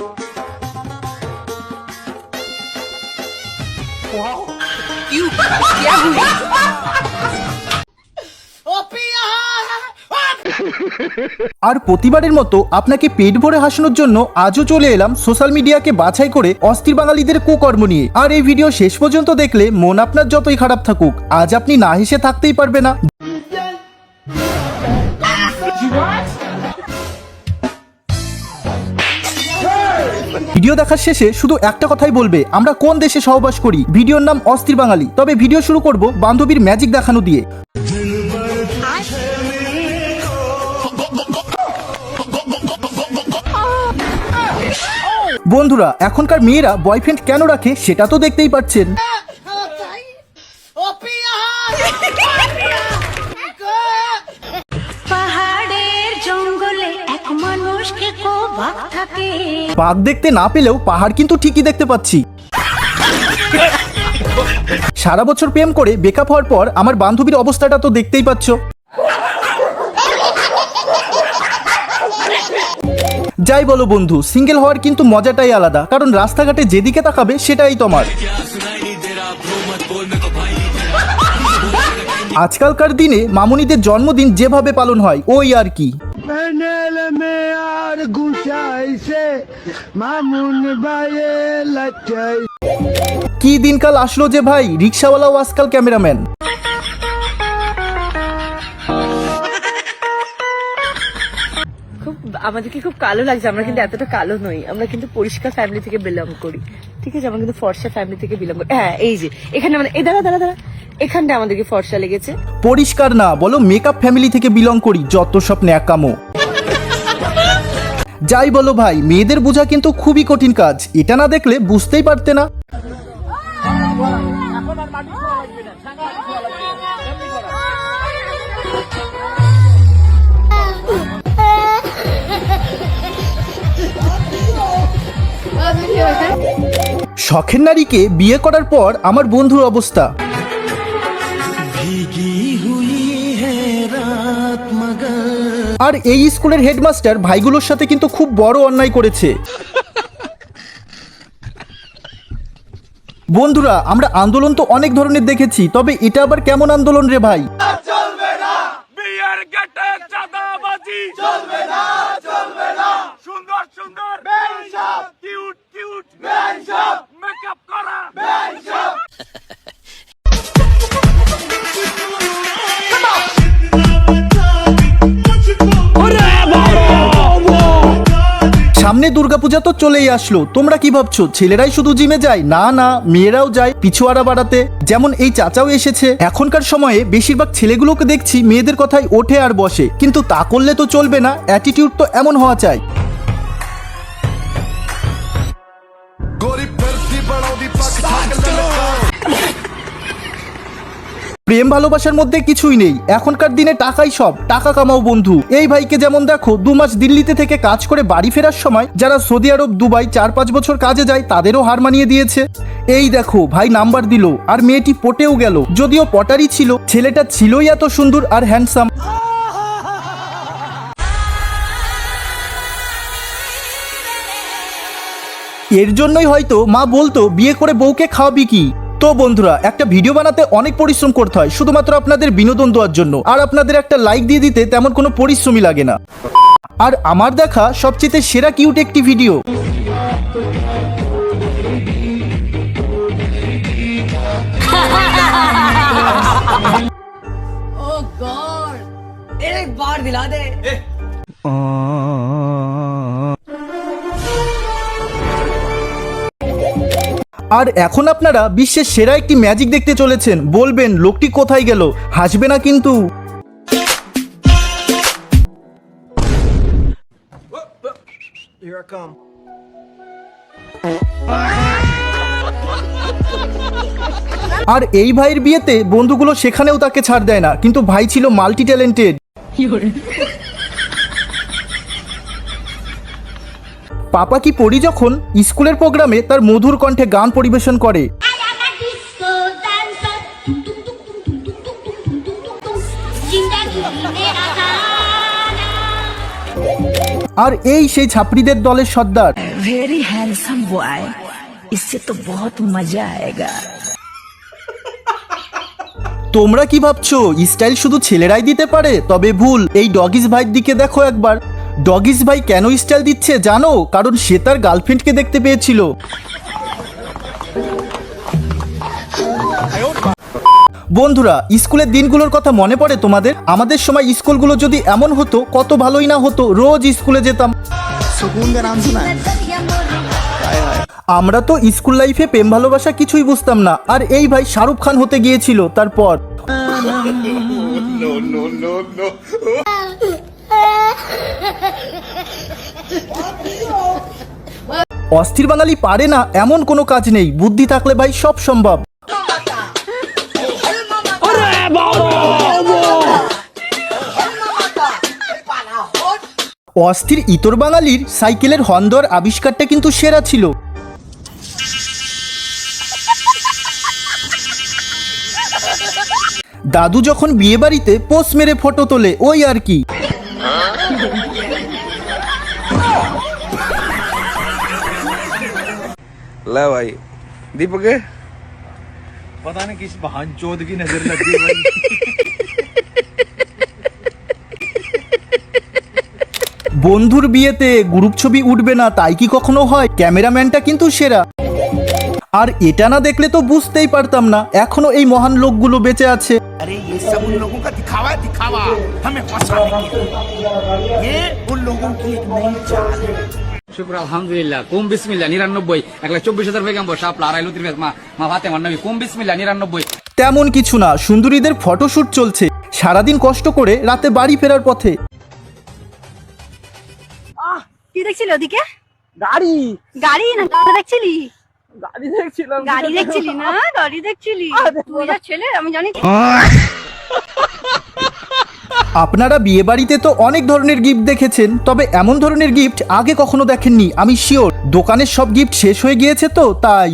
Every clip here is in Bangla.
আর প্রতিবারের মতো আপনাকে পেট ভরে হাসানোর জন্য আজও চলে এলাম সোশ্যাল মিডিয়াকে বাছাই করে অস্থির বাঙালিদের কুকর্ম নিয়ে। আর এই ভিডিও শেষ পর্যন্ত দেখলে মন আপনার যতই খারাপ থাকুক, আজ আপনি না হেসে থাকতেই পারবে না। ভিডিও দেখার শেষে শুধু একটা কথাই বলবে, আমরা কোন দেশে সহবাস করি? ভিডিওর নাম অস্থির বাঙালি। তবে ভিডিও শুরু করব বান্ধবীর ম্যাজিক দেখানো দিয়ে। বন্ধুরা, এখনকার মেয়েরা বয়ফ্রেন্ড কেন রাখে সেটা তো দেখতেই পাচ্ছেন। বাঘ দেখতে না পেলেও পাহাড় কিন্তু ঠিকই দেখতে পাচ্ছি। সারা বছর প্রেম করে বেকআপ হওয়ার পর আমার বান্ধবীর অবস্থাটা তো দেখতেই পাচ্ছ। যাই বলো বন্ধু সিঙ্গেল হওয়ার কিন্তু মজাটাই আলাদা কারণ রাস্তাঘাটে যেদিকে তাকাবে সেটাই তোমার। আজকালকার দিনে মামুনিদের জন্মদিন যেভাবে পালন হয় ওই আর কি। গুছাইছে মামুন বাইয়ে লাচাই কি দিনকাল আসলো যে ভাই? রিক্সাওয়ালাও আজকাল ক্যামেরাম্যান। খুব আমাদেরকে খুব কালো লাগছে আমরা কিন্তু এতটা কালো নই। আমরা কিন্তু পরিষ্কার ফ্যামিলি থেকে বিলং করি। ঠিক আছে? আমরা কিন্তু ফর্সা ফ্যামিলি থেকে বিলং করি। হ্যাঁ এই যে এখানে মানে এ দাঁড়া দাঁড়া দাঁড়া। এখানটা আমাদেরকে ফর্সা লেগেছে। পরিষ্কার না বলো মেকআপ ফ্যামিলি থেকে বিলং করি যত সব ন্যাকামো। যাই বলো ভাই, মেয়েদের বোঝা কিন্তু খুবই কঠিন কাজ। এটা না দেখলে বুঝতেই পারতে না। শখের নারীকে বিয়ে করার পর আমার বন্ধুর অবস্থা। আর এই স্কুলের হেডমাস্টার ভাইগুলোর সাথে কিন্তু খুব বড় অন্যায় করেছে। বন্ধুরা আমরা আন্দোলন তো অনেক ধরনের দেখেছি তবে এটা আবার কেমন আন্দোলন রে ভাই? বিয়ের গেটে চলবে না চলবে না। সামনে দুর্গাপূজা তো চলেই আসলো। তোমরা কি ভাবছ? ছেলেরাই শুধু জিমে যায়? না না মেয়েরাও যায় পিছুয়ারা বাড়াতে। যেমন এই চাচাও এসেছে। এখনকার সময়ে বেশিরভাগ ছেলেগুলোকে দেখছি মেয়েদের কথায় ওঠে আর বসে। কিন্তু তা করলে তো চলবে না অ্যাটিটিউড তো এমন হওয়া চাই। ਗੋਰੀ প্রেম ভালোবাসার মধ্যে কিছুই নেই। এখনকার দিনে টাকাই সব। টাকা কামাও বন্ধু। এই ভাইকে যেমন দেখো, দু মাস দিল্লিতে থেকে কাজ করে বাড়ি ফেরার সময় যারা সৌদি আরব, দুবাই চার পাঁচ বছর কাজে যায়, তাদেরও হার মানিয়ে দিয়েছে। এই দেখো, ভাই নাম্বার দিল, আর মেয়েটি পটেও গেল। যদিও পটারই ছিল, ছেলেটা ছিলই এত সুন্দর আর হ্যান্ডসাম এর জন্যই হয়তো মা বলতো, বিয়ে করে বউকে খাওয়াবি কি? তো বন্ধুরা একটা ভিডিও বানাতে অনেক পরিশ্রম করতে হয় শুধুমাত্র আপনাদের বিনোদন দেওয়ার জন্য। আর আপনাদের একটা লাইক দিয়ে দিতে তেমন কোনো পরিশ্রমই লাগে না। আর আমার দেখা সবচেয়ে সেরা কিউট একটি ভিডিও আর এখন আপনারা বিশ্বের সেরা একটি ম্যাজিক দেখতে চলেছেন। বলবেন লোকটি কোথায় গেল? হাসবে না কিন্তু। আর এই ভাইয়ের বিয়েতে বন্ধুগুলো সেখানেও তাকে ছাড় দেয় না কিন্তু ভাই ছিল মাল্টি ট্যালেন্টেড পাপা কি পড়ি যখন স্কুলের প্রোগ্রামে তার মধুর কণ্ঠে গান পরিবেশন করে जिंदगी मेरा गाना আর এই সেই ছাত্রীদের দলের সর্দার वेरी हैंडसम बॉय इससे तो बहुत मजा आएगा তোমরা কি ভাবছো স্টাইল শুধু ছেলেরাই দিতে পারে তবে ভুল এই ডগিস ভাইয়ের দিকে দেখো একবার ডগিস ভাই কেন স্টাইল দিচ্ছে জানো? কারণ সে তার গার্লফ্রেন্ডকে দেখতে পেয়েছিল। বন্ধুরা, স্কুলের দিনগুলোর কথা মনে পড়ে তোমাদের? আমাদের সময় স্কুলগুলো যদি এমন হতো, কত ভালোই না হতো, রোজ স্কুলে যেতাম। আমরা তো স্কুল লাইফে প্রেম ভালোবাসা কিছুই বুঝতাম না। আর এই ভাই শাহরুখ খান হতে গিয়েছিল, তারপর। অস্থির বাঙালি পারে না এমন কোনো কাজ নেই। বুদ্ধি থাকলে ভাই সব সম্ভব। অস্থির ইতর বাঙালির সাইকেলের হন্দর আবিষ্কারটা কিন্তু সেরা ছিল। দাদু যখন বিয়ে বাড়িতে পোস্ট মেরে ফটো তোলে ওই আর কি। ला भाई दीपक है पता नहीं किस बहन चौध की नजर लग गई भाई বন্ধুর বিয়েতে গ্রুপ ছবি উঠবে না তাই কি কখনো হয় ক্যামেরাম্যানটা কিন্তু সেরা আর এটা না দেখলে তো বুঝতেই পারতাম না এখনো এই মহান লোকগুলো বেঁচে আছে अरे ये सब उन लोगों का दिखावा है दिखावा हमें फंसाने के लिए ये उन लोगों की एक नई चाल है শুক্র আলহামদুলিল্লাহ কুম বিসমিল্লা নিরানব্বই এক লাখ চব্বিশ হাজার পেগাম বসা আপনার আড়াই লতির মা মা ভাতে আমার নবী কুম বিসমিল্লা নিরানব্বই তেমন কিছু না সুন্দরীদের ফটোশ্যুট চলছে সারাদিন কষ্ট করে রাতে বাড়ি ফেরার পথে কি দেখছিলি ওদিকে গাড়ি গাড়ি না গাড়ি দেখছিলি গাড়ি দেখছিলাম। গাড়ি দেখছিলি না? গাড়ি দেখছিলি? তুই যা ছেলে আমি জানি আপনারা বিয়ে বাড়িতে তো অনেক ধরনের গিফট দেখেছেন তবে এমন ধরনের গিফট আগে কখনো দেখেননি আমি শিওর দোকানের সব গিফট শেষ হয়ে গিয়েছে তো তাই।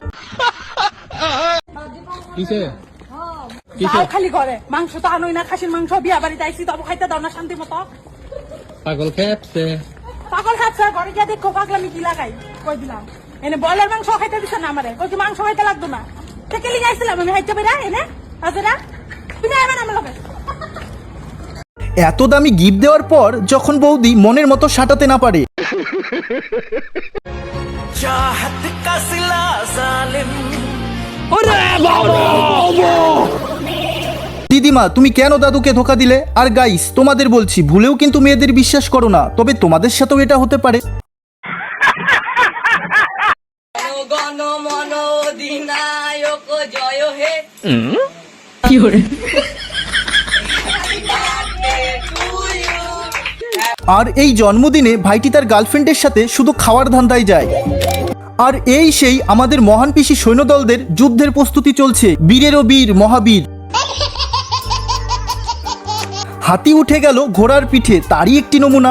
তাও খালি করে মাংস তো আনোই না খাসির মাংস বিয়া বাড়িতে আইসি তবে খাইতে দাও না শান্তি মতো। পাগল খেপছে। পাগল খাচ্ছে ঘরে গিয়ে দেখো পাগলামি কি লাগাই? কই দিলাম? এনে বয়লার মাংস খাইতে দিছে না আমারে। কই মাংস খাইতে লাগতো না? থেকে আমি হাইতে বেরা এনে? হাজরা তুমি আইবেন আমার লগে? এত দামি গিফট দেওয়ার পর যখন বৌদি মনের মতো সাটাতে না পারে। দিদিমা তুমি কেন দাদুকে ধোকা দিলে? আর গাইস তোমাদের বলছি ভুলেও কিন্তু মেয়েদের বিশ্বাস করো না তবে তোমাদের সাথেও এটা হতে পারে। আর এই জন্মদিনে ভাইটি তার গার্লফ্রেন্ডের সাথে শুধু খাওয়ার ধান্দায় যায়। আর এই সেই আমাদের মহান পিসি সৈন্যদলদের যুদ্ধের প্রস্তুতি চলছে বীরেরও বীর মহাবীর। হাতি উঠে গেল ঘোড়ার পিঠে তারই একটি নমুনা।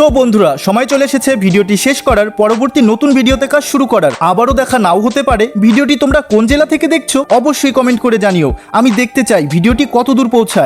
তো বন্ধুরা, সময় চলে এসেছে, ভিডিওটি শেষ করার, পরবর্তী নতুন ভিডিওতে কাজ শুরু করার। আবারও দেখা নাও হতে পারে। ভিডিওটি তোমরা কোন জেলা থেকে দেখছ, অবশ্যই কমেন্ট করে জানিও। আমি দেখতে চাই, ভিডিওটি কত দূর পৌঁছায়।